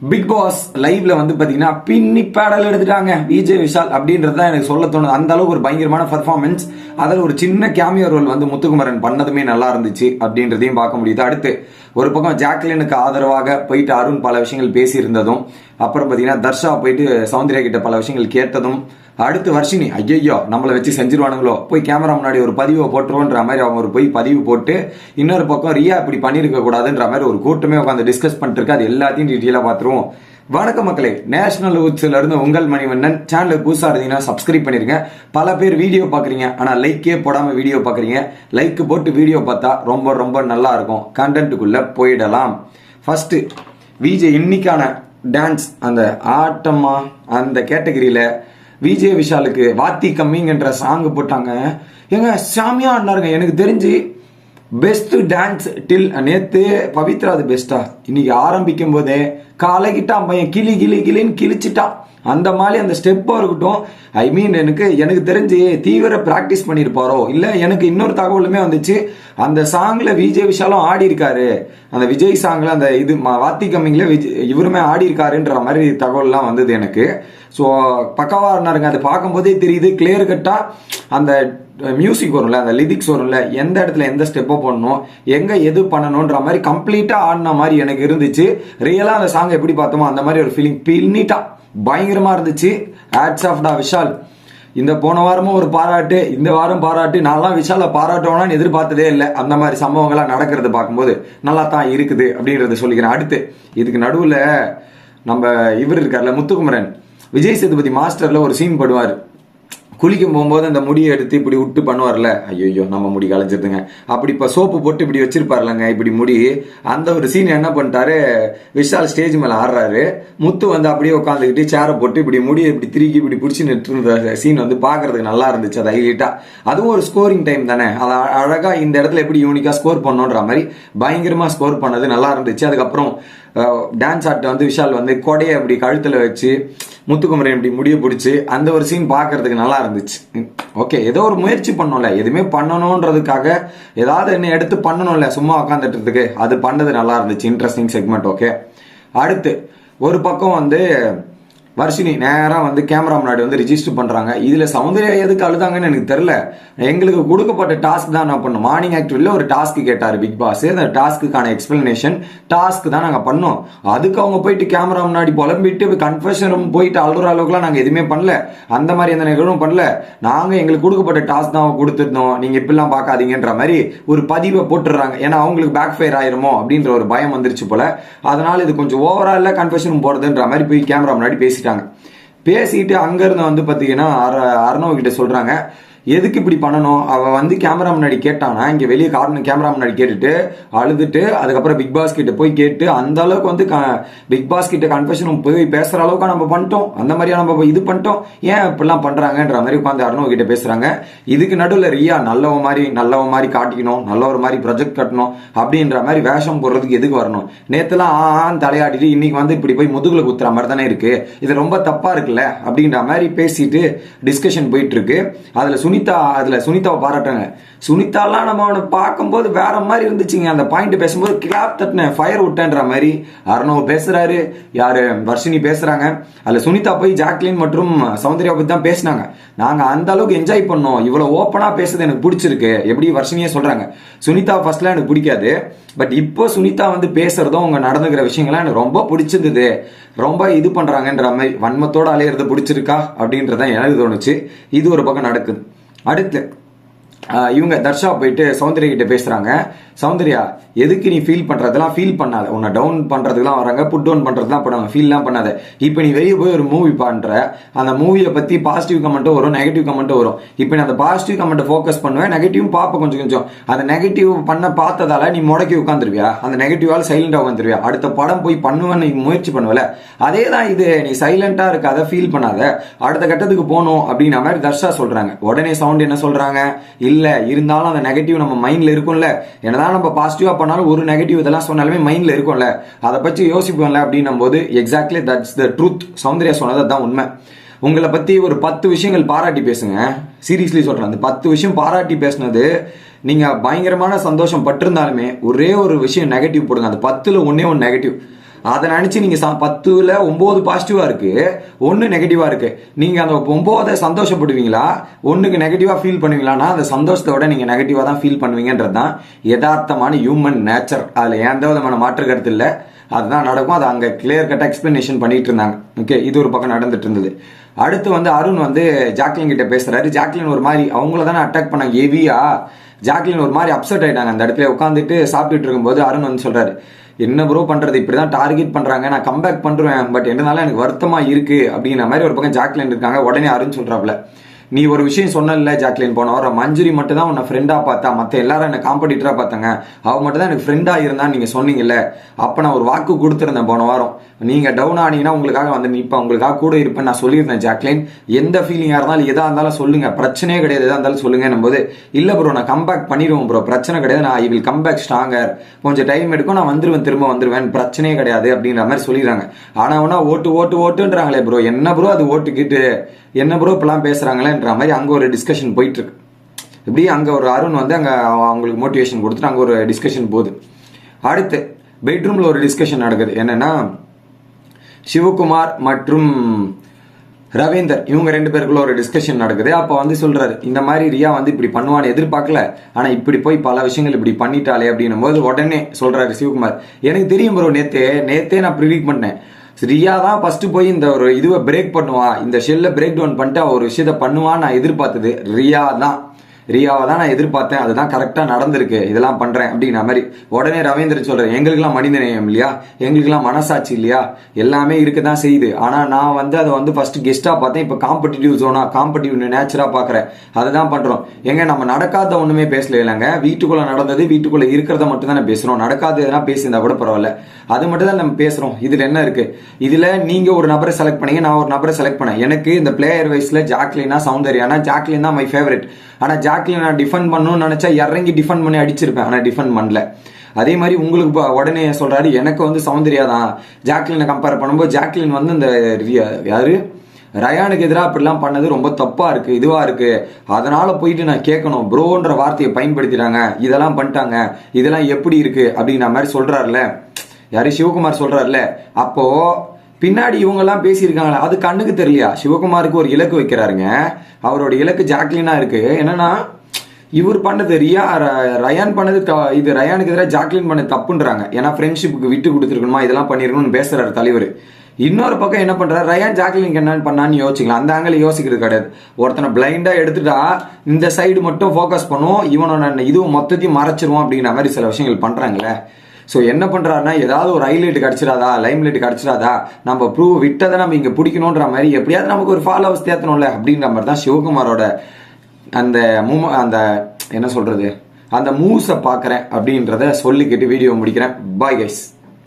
Big pass லைவ்ல வந்து பாத்தீங்கன்னா பின்னி பேடல் எடுத்துட்டாங்க. விஜய் விஷால் அப்படின்றது தான் எனக்கு சொல்ல தோணுது. அந்த அளவுக்கு ஒரு பயங்கரமான பர்ஃபார்மன்ஸ் அதில் ஒரு சின்ன கேமியோ ரோல் வந்து முத்துக்குமரன் பண்ணதுமே நல்லா இருந்துச்சு அப்படின்றதையும் பார்க்க முடியுது. அடுத்து ஒரு பக்கம் ஜாக்லினுக்கு ஆதரவாக போயிட்டு அருண் பல விஷயங்கள் பேசியிருந்ததும் அப்புறம் பார்த்தீங்கன்னா தர்ஷா போயிட்டு சௌந்தர்யா கிட்ட பல விஷயங்கள் கேட்டதும் அடுத்து வர்ஷினி ஐயையோ நம்மளை வச்சு செஞ்சிருவானுங்களோ? போய் கேமரா முன்னாடி ஒரு பதிவை போட்டுருவோன்ற மாதிரி அவங்க ஒரு போய் பதிவு போட்டு இன்னொரு பக்கம் ரியா இப்படி பண்ணியிருக்க கூடாதுன்ற மாதிரி ஒரு கூட்டமே உட்காந்து டிஸ்கஸ் பண்ணிட்டு இருக்கு அது எல்லாத்தையும் டீட்டெயிலாக பார்த்துருவோம். வணக்க மக்களே நேஷனல் உச்சில இருந்து உங்கள் மணிவண்ணன். சேனலுக்கு புதுசாக இருந்தீங்கன்னா சப்ஸ்கிரைப் பண்ணிருங்க. பல பேர் வீடியோ பார்க்குறீங்க ஆனால் லைக்கே போடாமல் வீடியோ பார்க்குறீங்க. லைக் போட்டு வீடியோ பார்த்தா ரொம்ப ரொம்ப நல்லா இருக்கும். கண்டென்ட்டுக்குள்ளே போயிடலாம். ஃபர்ஸ்ட் விஜய் இன்னைக்கான டான்ஸ் அந்த ஆட்டமா அந்த கேட்டகரியில விஜய் விஷாலுக்கு வாத்தி கம்மிங்கன்ற சாங் போட்டாங்க. ஏங்க சாமியா ஆடினாருங்க. எனக்கு தெரிஞ்சு பெஸ்ட் டான்ஸ் டில் நேத்து பவித்ரா அது பெஸ்டா இன்னைக்கு ஆரம்பிக்கும் போதே காலைக்கிட்டான் பையன் கிளி கிளி கிளின்னு கிழிச்சிட்டான் அந்த மாதிரி அந்த ஸ்டெப்பாக இருக்கட்டும். ஐ மீன் எனக்கு எனக்கு தெரிஞ்சு தீவிர ப்ராக்டிஸ் பண்ணியிருப்பாரோ இல்லை எனக்கு இன்னொரு தகவலுமே வந்துச்சு. அந்த சாங்ல விஜய் விஷாலும் ஆடி இருக்காரு. அந்த விஜய் சாங்ல அந்த இது வாத்தி கம்மிங்ல விஜய் இவருமே ஆடி இருக்காருன்ற மாதிரி தகவல்லாம் வந்தது எனக்கு. ஸோ பக்கவா இருந்தாருங்க. அதை பார்க்கும்போதே தெரியுது. கிளியர் கட்டா அந்த மியூசிக் வரும்ல அந்த லிரிக்ஸ் வரும்ல எந்த இடத்துல எந்த ஸ்டெப்பை பண்ணணும் எங்கே எது பண்ணணுன்ற மாதிரி கம்ப்ளீட்டாக ஆடின மாதிரி எனக்கு இருந்துச்சு. ரியலாக அந்த சாங் எப்படி பார்த்தோமோ அந்த மாதிரி ஒரு ஃபீலிங் பின்னிட்டா பயங்கரமாக இருந்துச்சு. ஆட்ஸ் ஆஃப் டா விஷால். இந்த போன வாரமும் ஒரு பாராட்டு இந்த வாரம் பாராட்டு. நான்லாம் விஷால பாராட்டணும்னு எதிர்பார்த்ததே இல்லை. அந்த மாதிரி சம்பவங்கள்லாம் நடக்கிறது பார்க்கும்போது நல்லா தான் இருக்குது அப்படின்றத சொல்லிக்கிறேன். அடுத்து இதுக்கு நடுவில் நம்ம இவர் இருக்கார்ல முத்துக்குமரன். விஜய் சேதுபதி மாஸ்டரில் ஒரு சீன் படுவார். குளிக்கும் போகும்போது அந்த முடியை எடுத்து இப்படி விட்டு பண்ணுவார்ல? ஐயோ நம்ம முடி கலைஞ்சிருதுங்க அப்படி இப்போ சோப்பு போட்டு இப்படி வச்சிருப்பார்லங்க இப்படி முடி. அந்த ஒரு சீன் என்ன பண்ணிட்டாரு? விஷால் ஸ்டேஜ் மேலே ஆடுறாரு. முத்து வந்து அப்படியே உட்காந்துக்கிட்டு சேரை போட்டு இப்படி முடியை இப்படி திருக்கி இப்படி பிடிச்சி நிறுத்துற சீன் வந்து பார்க்கறதுக்கு நல்லா இருந்துச்சு அது ஹைலைட்டாக அதுவும் ஒரு ஸ்கோரிங் டைம் தானே. அது அழகாக இந்த இடத்துல எப்படி யூனிக்காக ஸ்கோர் பண்ணோன்ற மாதிரி பயங்கரமாக ஸ்கோர் பண்ணது நல்லா இருந்துச்சு. அதுக்கப்புறம் டான்ஸ் ஆட்ட வந்து விஷால் வந்து கொடையை அப்படி கழுத்தில் வச்சு முத்துக்குமரன் இப்படி முடிய பிடிச்சி அந்த ஒரு சீன் பார்க்கறதுக்கு நல்லா இருந்துச்சு. ஓகே ஏதோ ஒரு முயற்சி பண்ணோம்ல. எதுவுமே பண்ணணுன்றதுக்காக ஏதாவது என்ன எடுத்து பண்ணணும்ல சும்மா உட்காந்துட்டுறதுக்கு அது பண்ணது நல்லா இருந்துச்சு. இன்ட்ரெஸ்டிங் செக்மெண்ட் ஓகே அடுத்து ஒரு பக்கம் வந்து வர்ஷினி நேராக வந்து கேமரா முன்னாடி வந்து ரிஜிஸ்டர் பண்ணுறாங்க இதில் சௌந்தர்யா எதுக்கு அழுதாங்கன்னு எனக்கு தெரில எங்களுக்கு கொடுக்கப்பட்ட டாஸ்க் தான் நான் பண்ணோம் மார்னிங் ஆக்டிவில் ஒரு டாஸ்க் கேட்டார் பிக் பாஸ் அந்த டாஸ்க்குக்கான எக்ஸ்பிளனேஷன் டாஸ்க் தான் நாங்கள் பண்ணோம். அதுக்கு அவங்க போயிட்டு கேமரா முன்னாடி புலம்பிட்டு கன்ஃபெஷன் ரூம் போயிட்டு அழுற அளவுக்குலாம் நாங்கள் எதுவுமே பண்ணல. அந்த மாதிரி எந்த நிகழ்வும் பண்ணல. நாங்கள் எங்களுக்கு கொடுக்கப்பட்ட டாஸ்க் தான் கொடுத்துருந்தோம். நீங்கள் இப்படிலாம் பார்க்காதீங்கன்ற மாதிரி ஒரு பதிவை போட்டுடுறாங்க. ஏன்னா அவங்களுக்கு பேக் ஃபயர் ஆயிருமோ அப்படின்ற ஒரு பயம் வந்துருச்சு போல. அதனால இது கொஞ்சம் ஓவரால கன்ஃபெஷன் போகிறதுன்ற மாதிரி போய் கேமரா முன்னாடி பேசிட்டாங்க பேசிட்டு அங்கிருந்து வந்து பாத்தீங்கன்னா அர- அர்ணவ் கிட்ட சொல்றாங்க. எதுக்கு இப்படி பண்ணணும்? அவன் வந்து கேமரா முன்னாடி கேட்டானா இங்கே வெளியே காரணம் கேமரா முன்னாடி கேட்டுட்டு அழுதுட்டு அதுக்கப்புறம் பிக் பாஸ் கிட்ட போய் கேட்டு அந்த அளவுக்கு வந்து பிக் பாஸ் கிட்ட கன்ஃபெஷன் போய் பேசுகிற அளவுக்கு நம்ம பண்ணிட்டோம். அந்த மாதிரியா நம்ம இது பண்ணிட்டோம். ஏன் இப்படிலாம் பண்ணுறாங்கன்ற மாதிரி உட்காந்து அருணவ கிட்ட பேசுகிறாங்க இதுக்கு நடுவில் ரியா நல்லவ மாதிரி நல்லவ மாதிரி காட்டிக்கணும் நல்ல ஒரு மாதிரி ப்ரொஜெக்ட் கட்டணும் அப்படின்ற மாதிரி வேஷம் போடுறதுக்கு எதுக்கு வரணும்? நேற்றுலாம் ஆ தலையாடிட்டு இன்னைக்கு வந்து இப்படி போய் முதுகுல குத்துற மாதிரி தானே இருக்கு. இது ரொம்ப தப்பாக இருக்குல்ல? அப்படின்ற மாதிரி பேசிட்டு டிஸ்கஷன் போயிட்டு இருக்கு. சுனி சுனிதா அதில் சுனிதாவை பாராட்டாங்க சுனிதாலாம் நம்ம அவனை பார்க்கும்போது வேற மாதிரி இருந்துச்சுங்க. அந்த பாயிண்ட் பேசும்போது கிளாப் தட்டினேன் ஃபயர் விட்டேன்ற மாதிரி அரணோ பேசுறாரு. யாரு? வர்ஷினி பேசுறாங்க. அதில் சுனிதா போய் ஜாக்லின் மற்றும் சௌந்தர்யா பத்தி தான் பேசினாங்க. நாங்கள் அந்த அளவுக்கு என்ஜாய் பண்ணோம். இவ்வளோ ஓப்பனாக பேசுறது எனக்கு பிடிச்சிருக்கு. எப்படி வர்ஷினியே சொல்றாங்க. சுனிதா ஃபர்ஸ்ட்லாம் எனக்கு பிடிக்காது. பட் இப்போ சுனிதா வந்து பேசுறதும் அவங்க நடந்துக்கிற விஷயங்கள்லாம் எனக்கு ரொம்ப பிடிச்சிருந்தது. ரொம்ப இது பண்றாங்கன்ற மாதிரி வன்மத்தோடு அலையிறது பிடிச்சிருக்கா? அப்படின்றதான் எனக்கு தோணுச்சு. இது ஒரு பக்கம் நடக்குது. அடுத்து இவங்க தர்ஷா போயிட்டு சௌந்தர்யா கிட்ட பேசுறாங்க. சௌந்தர்யா எதுக்கு நீ ஃபீல் பண்றதெல்லாம் ஃபீல் பண்ணாத. உன்னை டவுன் பண்றதுக்குலாம் வராங்க புட் டவுன் பண்றதுலாம் பண்ணுவாங்க. ஃபீல்லாம் பண்ணாத. இப்போ நீ வெளியே போய் ஒரு மூவி பண்ற அந்த மூவியை பத்தி பாசிட்டிவ் கமெண்ட்டும் வரும் நெகட்டிவ் கமெண்ட்டும் வரும். இப்போ நான் அந்த பாசிட்டிவ் கமெண்ட்டை ஃபோக்கஸ் பண்ணுவேன் நெகட்டிவும் பார்ப்பேன் கொஞ்சம் கொஞ்சம். அந்த நெகட்டிவ் பண்ண பார்த்ததால நீ முடக்கி உட்காந்துருவியா அந்த நெகட்டிவால சைலண்டா உட்காந்துருவியா அடுத்த படம் போய் பண்ணுவேன்னு நீ முயற்சி பண்ணுவல? அதே தான் இது. நீ சைலண்டா இருக்காத ஃபீல் பண்ணாத. அடுத்த கட்டத்துக்கு போகணும் அப்படின்ற மாதிரி தர்ஷா சொல்றாங்க. உடனே சவுண்ட் என்ன சொல்றாங்க? இல்ல இருந்தாலும் அந்த நெகட்டிவ் நம்ம மைண்ட்ல இருக்கும்ல. என்னதான் நம்ம பாசிட்டிவா பண்ணாலும் ஒரு நெகட்டிவ் இதெல்லாம் சொன்னாலுமே மைண்டில் இருக்கும்ல. அதை பற்றி யோசிப்போம்ல அப்படின்னும் போது exactly that's the truth Soundarya சொன்னது தான் உண்மை. உங்களை பற்றி ஒரு பத்து விஷயங்கள் பாராட்டி பேசுங்க. சீரியஸ்லி சொல்கிறேன் அந்த பத்து விஷயம் பாராட்டி பேசுனது நீங்கள் பயங்கரமான சந்தோஷம் பட்டிருந்தாலுமே ஒரே ஒரு விஷயம் நெகட்டிவ் போடுங்க. அந்த பத்தில் ஒன்னே ஒன்று நெகட்டிவ் அதை நினச்சி நீங்கள் ச- பத்துல ஒம்பது பாசிட்டிவா இருக்குது ஒன்று நெகட்டிவா இருக்குது நீங்கள் அந்த ஒம்போதை சந்தோஷப்படுவீங்களா? ஒன்றுக்கு நெகட்டிவாக ஃபீல் பண்ணுவீங்களான்னா அந்த சந்தோஷத்தோட நீங்கள் நெகட்டிவாக தான் ஃபீல் பண்ணுவீங்கன்றது தான் யதார்த்தமான ஹியூமன் நேச்சர் அதில் எந்த விதமான மாற்று கருத்து இல்லை. அதுதான் நடக்கும். அதை அங்கே கிளியர் கட்டாக எக்ஸ்பிளனேஷன் பண்ணிட்டு இருந்தாங்க. ஓகே இது ஒரு பக்கம் நடந்துட்டு இருந்தது. அடுத்து வந்து அருண் வந்து ஜாக்லின் கிட்ட பேசுறாரு. ஜாக்லின் ஒரு மாதிரி அவங்கள தானே அட்டாக் பண்ணாங்க. ஹெவியாக ஜாக்லின் ஒரு மாதிரி அப்செட் ஆயிட்டாங்க. அந்த இடத்துல உட்காந்துட்டு சாப்பிட்டுட்டு இருக்கும்போது அருண் வந்து சொல்றாரு என்ன ப்ரோ பண்றது? இப்படிதான் டார்கெட் பண்றாங்க. நான் கம்பேக் பண்றேன். பட் என்னனால எனக்கு வருத்தமா இருக்கு. அப்படிங்கிற மாதிரி ஒரு பக்கம் ஜாக்லின் இருக்காங்க. உடனே அருண் சொல்றாப்ல நீ ஒரு விஷயம் சொன்னல ஜாக்லின். போன வாரம் மஞ்சுரி மட்டும் தான் உன்னை ஃப்ரெண்டா பார்த்தா. மத்த எல்லாரும் என்ன காம்படிட்டரா பார்த்தாங்க. அவ மட்டும் தான் எனக்கு ஃப்ரெண்டா இருந்தா நீங்க சொன்னீங்கல்ல. அப்ப நான் ஒரு வாக்கு கொடுத்துருந்தேன் போன வாரம். நீங்க டவுன் ஆனீங்கன்னா உங்களுக்காக வந்து நிற்பேன் உங்களுக்காக கூட இருப்பேன். நான் சொல்லியிருந்தேன் ஜாக்லின். எந்த ஃபீலிங்காக இருந்தாலும் எதா இருந்தாலும் சொல்லுங்க. பிரச்சனையே கிடையாது. எதா இருந்தாலும் சொல்லுங்க போது இல்ல ப்ரோ நான் கம்பேக் பண்ணிடுவேன் ப்ரோ பிரச்சனை கிடையாது. நான் ஐ வில் கம்பேக் ஸ்ட்ராங்கர் கொஞ்சம் டைம் எடுக்கும். நான் வந்துருவேன் திரும்ப வந்துருவேன். பிரச்சனையே கிடையாது அப்படின்ற மாதிரி சொல்லிடுறாங்க. ஆனா ஒன்றா ஓட்டு ஓட்டு ஓட்டுன்றாங்களே ப்ரோ என்ன ப்ரோ அது ஓட்டுக்கிட்டு? என்ன ப்ரோ இப்பெல்லாம் பேசுறாங்களேன்ற மாதிரி அங்கே ஒரு டிஸ்கஷன் போயிட்டுருக்கு. இப்படி அங்க ஒரு அருண் வந்து அங்க அவங்களுக்கு மோட்டிவேஷன் கொடுத்துட்டு அங்கே ஒரு டிஸ்கஷன் போகுது. அடுத்து பெட்ரூம்ல ஒரு டிஸ்கஷன் நடக்குது. என்னன்னா சிவகுமார் மற்றும் ரவீந்தர் இவங்க ரெண்டு பேருக்குள்ள ஒரு டிஸ்கஷன் நடக்குது. அப்போ வந்து சொல்றாரு இந்த மாதிரி ரியா வந்து இப்படி பண்ணுவான்னு எதிர்பார்க்கல. ஆனால் இப்படி போய் பல விஷயங்கள் இப்படி பண்ணிட்டாளே அப்படின்னும் போது உடனே சொல்றாரு சிவகுமார். எனக்கு தெரியும் ப்ரோ நேத்தே நேத்தே நான் ப்ரிடிக் பண்ணேன். ரியா தான் ஃபஸ்ட்டு போய் இந்த ஒரு இதுவை பிரேக் பண்ணுவா. இந்த ஷெல்லை பிரேக் டவுன் பண்ணிட்டு ஒரு விஷயத்த பண்ணுவான்னு நான் எதிர்பார்த்தது. ரியா தான். ரியாவை தான் நான் எதிர்பார்த்தேன். அதுதான் கரெக்டாக நடந்திருக்கு. இதெல்லாம் பண்ணுறேன் அப்படிங்கிற மாதிரி உடனே ரவீந்திரன் சொல்றேன் எங்களுக்கெல்லாம் மனித நேயம் இல்லையா? எங்களுக்கெல்லாம் மனசாட்சி இல்லையா? எல்லாமே இருக்க தான் செய்யுது. ஆனால் நான் வந்து அதை வந்து ஃபர்ஸ்ட் கெஸ்ட்டாக பார்த்தேன். இப்போ காம்படிட்டிவ் ஜோனா காம்படிட்டிவ் பார்க்குறேன். அதை தான் பண்ணுறோம் எங்க நம்ம நடக்காத ஒன்றுமே பேசல இல்லைங்க. வீட்டுக்குள்ளே நடந்தது வீட்டுக்குள்ளே இருக்கிறத மட்டும் தானே பேசுகிறோம் நடக்காத எதனா பேசியிருந்தா கூட பரவாயில்ல. அது மட்டும் தான் நம்ம பேசுகிறோம் இதில் என்ன இருக்குது இதில் நீங்கள் ஒரு நபரை செலக்ட் பண்ணீங்க நான் ஒரு நபரை செலக்ட் பண்ணேன். எனக்கு இந்த பிளேயர் வைஸில் ஜாக்லினா சௌந்தர்யானா ஜாக்லின் தான் மை ஃபேவரட் ஆனால் ஜாக் பேக்கில் நான் டிஃபெண்ட் பண்ணணும்னு நினைச்சா இறங்கி டிஃபெண்ட் பண்ணி அடிச்சிருப்பேன். ஆனால் டிஃபெண்ட் பண்ணல. அதே மாதிரி உங்களுக்கு உடனே சொல்கிறாரு எனக்கு வந்து சௌந்தர்யா தான். ஜாக்லினை கம்பேர் பண்ணும்போது ஜாக்லின் வந்து இந்த யாரு? ரயானுக்கு எதிராக அப்படிலாம் பண்ணது ரொம்ப தப்பாக இருக்குது இதுவாக இருக்குது அதனால் போயிட்டு நான் கேட்கணும் ப்ரோன்ற வார்த்தையை பயன்படுத்திட்டாங்க. இதெல்லாம் பண்ணிட்டாங்க. இதெல்லாம் எப்படி இருக்குது அப்படிங்கிற மாதிரி சொல்கிறாருல யாரு? சிவகுமார் சொல்கிறாருல அப்போது பின்னாடி இவங்கெல்லாம் பேசியிருக்காங்களா அது கண்ணுக்கு தெரியலையா? சிவகுமாருக்கு ஒரு இலக்கு வைக்கிறாருங்க. அவரோட இலக்கு ஜாக்லினா இருக்கு. என்னன்னா இவர் பண்ணது ரியா ர- ரயான் பண்ணது த- இது ரயானுக்கு எதிராக ஜாக்லின் பண்ணது தப்புன்றாங்க. ஏன்னா ஃப்ரெண்ட்ஷிப்புக்கு விட்டு கொடுத்துருக்கணுமா? இதெல்லாம் பண்ணிருக்கணும்னு பேசுறாரு தலைவர். இன்னொரு பக்கம் என்ன பண்றாரு? ரயான் ஜாக்லின் என்ன பண்ணான்னு யோசிக்கலாம் அந்த ஆங்கில யோசிக்கிறது கிடையாது. ஒருத்தனை பிளைண்டா எடுத்துட்டா இந்த சைடு மட்டும் ஃபோக்கஸ் பண்ணும். இவனோட இதுவும் மொத்தத்தையும் மறைச்சிருவோம் அப்படிங்கிற மாதிரி சில விஷயங்கள் பண்றாங்களே. ஸோ என்ன பண்ணுறாருன்னா ஏதாவது ஒரு ஹைலைட் கிடச்சிடாதா லைம் லைட் கிடைச்சிடாதா நம்ம ப்ரூவ் விட்டதை நம்ம இங்கே பிடிக்கணுன்ற மாதிரி எப்படியாவது நமக்கு ஒரு ஃபாலோவர்ஸ் தேத்தணும்ல அப்படின்ற மாதிரி தான் சிவகுமாரோட அந்த மூம அந்த என்ன சொல்கிறது அந்த மூவ்ஸை பார்க்குறேன் அப்படின்றத சொல்லிக்கிட்டு வீடியோ முடிக்கிறேன். Bye guys